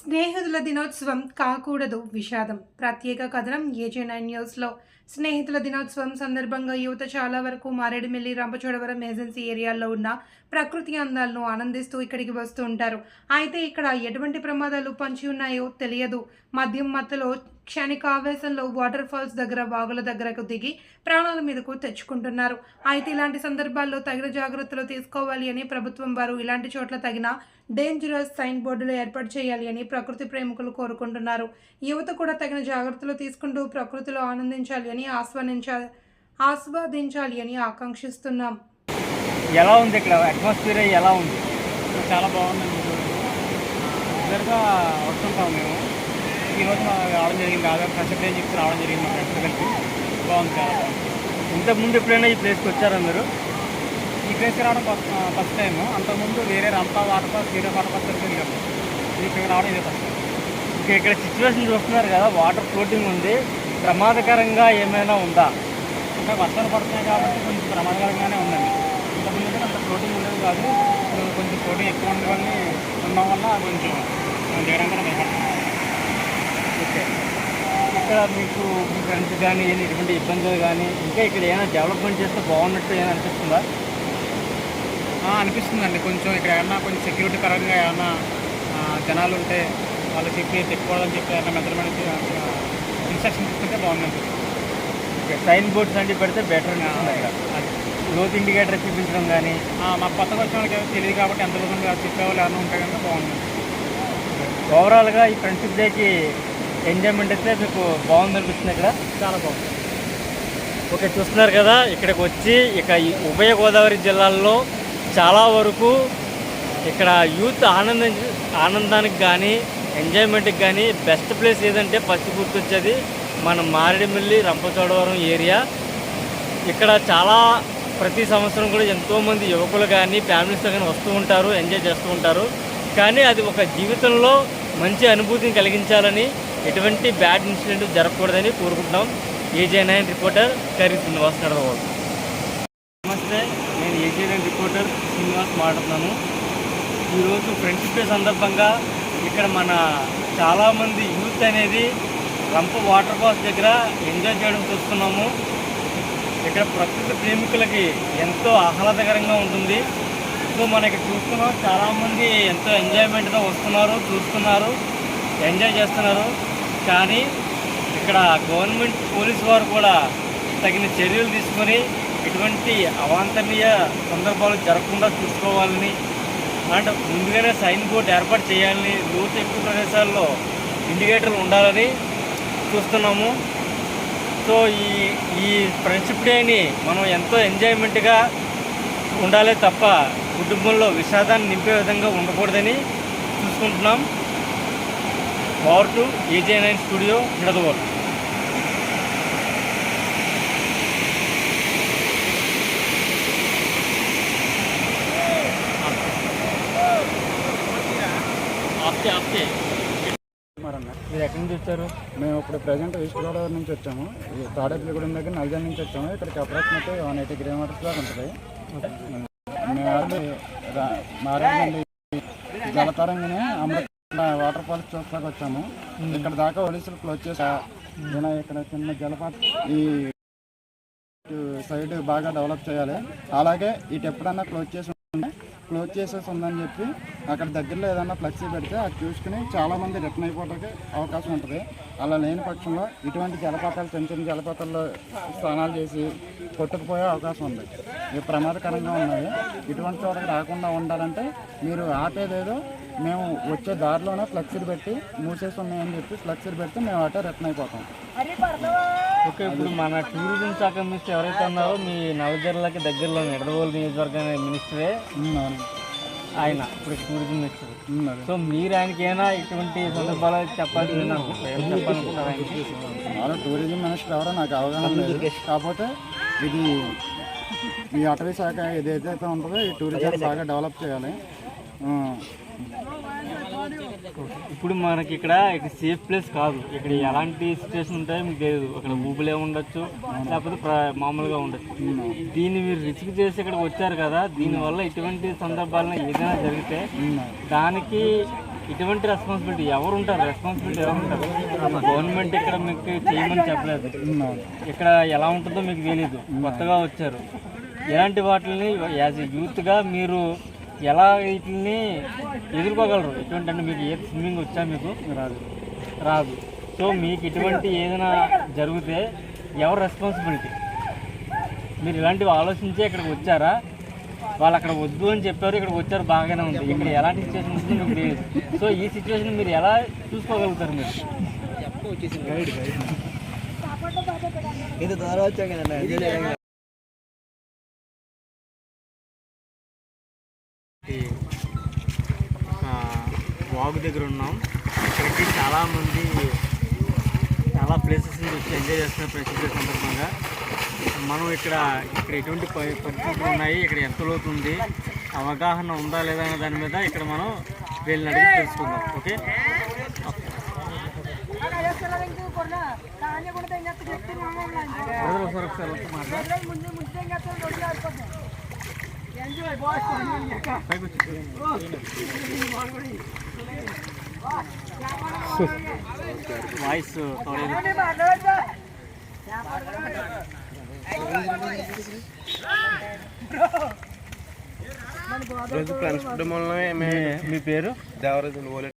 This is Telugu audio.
స్నేహితుల దినోత్సవం కాకూడదు విషాదం. ప్రత్యేక కథనం ఏజే నైన్ న్యూస్లో. స్నేహితుల దినోత్సవం సందర్భంగా యువత చాలా వరకు మారేడుమిల్లి రంపచోడవరం ఏజెన్సీ ఏరియాల్లో ఉన్న ప్రకృతి అందాలను ఆనందిస్తూ ఇక్కడికి వస్తూ ఉంటారు. అయితే ఇక్కడ ఎటువంటి ప్రమాదాలు పంచి ఉన్నాయో తెలియదు. మద్యం మత్తలో క్షణిక ఆవేశంలో వాటర్ ఫాల్స్ దగ్గర వాగుల దగ్గరకు దిగి ప్రాణాల మీదకు తెచ్చుకుంటున్నారు. అయితే ఇలాంటి సందర్భాల్లో తగిన జాగ్రత్తలు తీసుకోవాలి అని ప్రభుత్వం వారు ఇలాంటి చోట్ల తగిన డేంజరస్ సైన్ బోర్డులు ఏర్పాటు చేయాలి అని ప్రకృతి ప్రేమికులు కోరుకుంటున్నారు. యువత కూడా తగిన జాగ్రత్తలు తీసుకుంటూ ప్రకృతిలో ఆనందించాలి అని ఆస్వాదించాలి ఆస్వాదించాలి అని ఆకాంక్షిస్తున్నాం. ఎలా ఉంది ఇక్కడ? అట్మాస్ఫియర్ ఎలా ఉంది? చాలా బాగుందండి రెగ్యులర్గా వస్తుంటాం మేము. ఈరోజు రావడం జరిగింది. ఆధార్ ఫస్ట్ అని చెప్పి రావడం జరిగింది మా ఫ్రెండ్స్ కలిపి. బాగుంది చాలా బాగుంది. ఇంతకుముందు ఎప్పుడైనా ఈ ప్లేస్కి వచ్చారా మీరు? ఈ ప్లేస్కి రావడం ఫస్ట్ ఫస్ట్ టైం అంతకుముందు వేరే రంపా వాటర్ పార్క్ వేరే వాటర్ పార్క్ దగ్గరికి వెళ్ళాము. ఇక్కడ రావడం ఇదే ఫస్ట్ ఇంకా ఇక్కడ సిచ్యువేషన్ చూస్తున్నారు కదా వాటర్ ఫ్లోటింగ్ ఉంది. ప్రమాదకరంగా ఏమైనా ఉందా? ఇంకా వర్షాలు పడుతున్నాయి కాబట్టి కొంచెం ప్రమాదకరంగానే ఉందండి. ఇంతకుముందు అయితే అంత ఫ్లోటింగ్ ఉండేది కాదు. కొంచెం ఫ్లోటింగ్ ఎక్కువ ఉండడం వల్ల ఉండడం వల్ల కొంచెం దిగడానికి కూడా ఓకే. ఇక్కడ మీకు మీ ఫ్రెండ్స్ కానీ ఏమి ఎటువంటి ఇబ్బందులు కానీ ఇంకా ఇక్కడ ఏమైనా డెవలప్మెంట్ చేస్తే బాగున్నట్టు ఏమైనా అనిపిస్తుందా? అనిపిస్తుందండి. కొంచెం ఇక్కడ ఏమన్నా కొంచెం సెక్యూరిటీ పరంగా ఏమన్నా జనాలు ఉంటే వాళ్ళకి చెప్పి తెచ్చుకోవాలని చెప్పి ఏమన్నా మెజర్మెంట్ ఇన్స్ట్రక్షన్ ఇస్తుంటే బాగుంది అనిపిస్తుంది ఓకే సైన్ బోర్డ్స్ అంటే పెడితే బెటర్ గ్రోత్ ఇండికేటర్ చూపించడం కానీ మా కొత్తగా వచ్చిన వాళ్ళకి తెలియదు కాబట్టి ఎంత దూరం చెప్పేవాళ్ళు ఎవరైనా ఉంటే కనుక బాగుంది ఓవరాల్గా ఈ ఫ్రెండ్షిప్ డేకి ఎంజాయ్మెంట్ అయితే మీకు బాగుంది అనిపిస్తుంది ఇక్కడ. చాలా బాగుంది. ఓకే చూస్తున్నారు కదా ఇక్కడికి వచ్చి ఇక ఈ ఉభయ గోదావరి జిల్లాల్లో చాలా వరకు ఇక్కడ యూత్ ఆనందం ఆనందానికి కానీ ఎంజాయ్మెంట్కి కానీ బెస్ట్ ప్లేస్ ఏదంటే ఫస్ట్ గుర్తొచ్చేది మన మారేడుమిల్లి రంపచోడవరం ఏరియా. ఇక్కడ చాలా ప్రతి సంవత్సరం కూడా ఎంతోమంది యువకులు కానీ ఫ్యామిలీస్తో కానీ వస్తూ ఉంటారు ఎంజాయ్ చేస్తూ ఉంటారు. కానీ అది ఒక జీవితంలో మంచి అనుభూతిని కలిగించాలని ఎటువంటి బ్యాడ్ ఇన్సిడెంట్ జరగకూడదని కోరుకుంటున్నాం. A J nine reporter Kari Srinivas నడవకూడదు నమస్తే నేను ఏజే నైన్ రిపోర్టర్ శ్రీనివాస్ మాట్లాడుతున్నాను. ఈరోజు ఫ్రెండ్షిప్ డే సందర్భంగా ఇక్కడ మన చాలామంది యూత్ అనేది రంప వాటర్ ఫాల్స్ దగ్గర ఎంజాయ్ చేయడం చూస్తున్నాము. ఇక్కడ ప్రకృతి ప్రేమికులకి ఎంతో ఆహ్లాదకరంగా ఉంటుంది. సో మనకి చూస్తున్నాం చాలామంది ఎంతో ఎంజాయ్మెంట్తో వస్తున్నారు చూస్తున్నారు ఎంజాయ్ చేస్తున్నారు. కానీ ఇక్కడ గవర్నమెంట్ పోలీస్ వారు కూడా తగిన చర్యలు తీసుకొని ఇటువంటి అవాంఛనీయ సందర్భాలు జరగకుండా చూసుకోవాలని అంటే ముందుగానే సైన్ బోర్డ్ ఏర్పాటు చేయాలని లోతు ఎక్కువ ప్రదేశాల్లో ఇండికేటర్లు ఉండాలని చూస్తున్నాము. సో ఈ ఈ ఫ్రెండ్షిప్ డేని మనం ఎంతో ఎంజాయ్మెంట్గా ఉండాలి తప్ప కుటుంబంలో విషాదాన్ని నింపే విధంగా ఉండకూడదని చూసుకుంటున్నాం. Power to AJ nine studio Nidadavolu మీరు ఎక్కడి నుంచి వచ్చారు? మేము ఇప్పుడు ప్రజెంట్ ఈస్ట్ గోదావరి నుంచి వచ్చాము. ఈ తాడేపల్లిగూడెం దగ్గర నల్జాల నుంచి వచ్చాము. ఇక్కడికి అప్రాక్సిమేట్ వన్ ఎయిటీ కిలోమీటర్స్ దాకా ఉంటుంది మేము ఆల్రెడీ రా- మారేడుమిల్లి జలతరంగానే అమృత వాటర్ ఫాల్స్ చూస్తాకి వచ్చాము. ఇక్కడ దాకా ఒడిశలు క్లోజ్ చేసా. ఇలా ఇక్కడ చిన్న జలపాతం ఈ సైడ్ బాగా డెవలప్ చేయాలి. అలాగే ఇటు ఎప్పుడన్నా క్లోజ్ చేసి క్లోజ్ చేసేసి ఉందని చెప్పి అక్కడ దగ్గరలో ఏదైనా ఫ్లెక్సీ పెడితే అది చూసుకుని చాలామంది రిటర్న్ అయిపోవడానికి అవకాశం ఉంటుంది. అలా లేని పక్షంలో ఇటువంటి జలపాతాలు చిన్న చిన్న జలపాతాల్లో స్నానాలు చేసి కొట్టుకుపోయే అవకాశం ఉంది. ఇవి ప్రమాదకరంగా ఉన్నాయి. ఇటువంటి చోటకి రాకుండా ఉండాలంటే మీరు ఆపేదేదో మేము వచ్చే దారిలోనే ఫ్లెక్సీలు పెట్టి మూసేసి ఉన్నాయని చెప్పి ఫ్లెక్సీలు పెడితే మేము అటే రిటర్న్ అయిపోతాం. ఓకే ఇప్పుడు మన టూరిజం శాఖ మినిస్టర్ ఎవరైతే ఉన్నారో మీ నవజర్లకి దగ్గరలో నిడదవోలు నియోజకవర్గ మినిస్టరే ఉన్నారు. ఆయన ఇప్పుడు టూరిజం మినిస్టర్. ఉన్నారు. సో మీరు ఆయనకి ఏమైనా ఇటువంటి సందర్భాలు చెప్పాల్సి ఏం చెప్పాలనుకుంటారు ఆయనకి? వాళ్ళు టూరిజం మినిస్టర్ ఎవరో నాకు అవగాహన లేదు. కాకపోతే ఇది ఈ అటవీ శాఖ ఏదైతే ఉంటుందో ఈ టూరిజం బాగా డెవలప్ చేయాలి. ఇప్పుడు మనకి ఇక్కడ ఇక్కడ సేఫ్ ప్లేస్ కాదు. ఇక్కడ ఎలాంటి సిచ్యువేషన్ ఉంటాయో మీకు తెలియదు అక్కడ ఊపులే ఉండొచ్చు లేకపోతే మామూలుగా ఉండొచ్చు. దీన్ని మీరు రిస్క్ చేసి ఇక్కడికి వచ్చారు కదా దీనివల్ల ఇటువంటి సందర్భాలను ఏదైనా జరిగితే దానికి ఇటువంటి రెస్పాన్సిబిలిటీ ఎవరు ఉంటారు? రెస్పాన్సిబిలిటీ ఎవరు ఉంటారు? గవర్నమెంట్ ఇక్కడ మీకు చేయమని చెప్పలేదు. ఇక్కడ ఎలా ఉంటుందో మీకు తెలియదు కొత్తగా వచ్చారు. ఇలాంటి వాటిని యాజ్ ఎ యూత్గా మీరు ఎలా వీటిని ఎదుర్కోగలరు? ఎటువంటి అంటే మీకు ఏ స్విమ్మింగ్ వచ్చా మీకు? రాదు. రాదు. సో మీకు ఇటువంటి ఏదైనా జరిగితే ఎవరు రెస్పాన్సిబిలిటీ మీరు ఇలాంటివి ఆలోచించే ఇక్కడికి వచ్చారా? వాళ్ళు అక్కడ వద్దు అని చెప్పారు ఇక్కడికి వచ్చారు బాగానే ఉంది. ఇక్కడ ఎలాంటి సిచ్యువేషన్ ఉంటుందో మీకు తెలియదు. సో ఈ సిచ్యువేషన్ మీరు ఎలా చూసుకోగలుగుతారు మీరు? వాగు దగ్గర ఉన్నాం. ఇక్కడికి చాలామంది చాలా ప్లేసెస్ వచ్చి ఎంజాయ్ చేస్తున్నారు ప్రసిద్ధి సందర్భంగా. మనం ఇక్కడ ఇక్కడ ఎటువంటి పరి- పరిస్థితులు ఉన్నాయి? ఇక్కడ ఎంత లోతు ఉంది? అవగాహన ఉందా లేదా అనే దాని మీద ఇక్కడ మనం వీళ్ళని అడిగి తెలుసుకుందాం. ఓకే? ఒకసారి ఒకసారి వచ్చి మాట్లాడు. పైకి వచ్చి. వాయిస్ తోడేది రోజు ఫ్రెండ్స్ కుటుంబంలో మీ పేరు దేవరాజు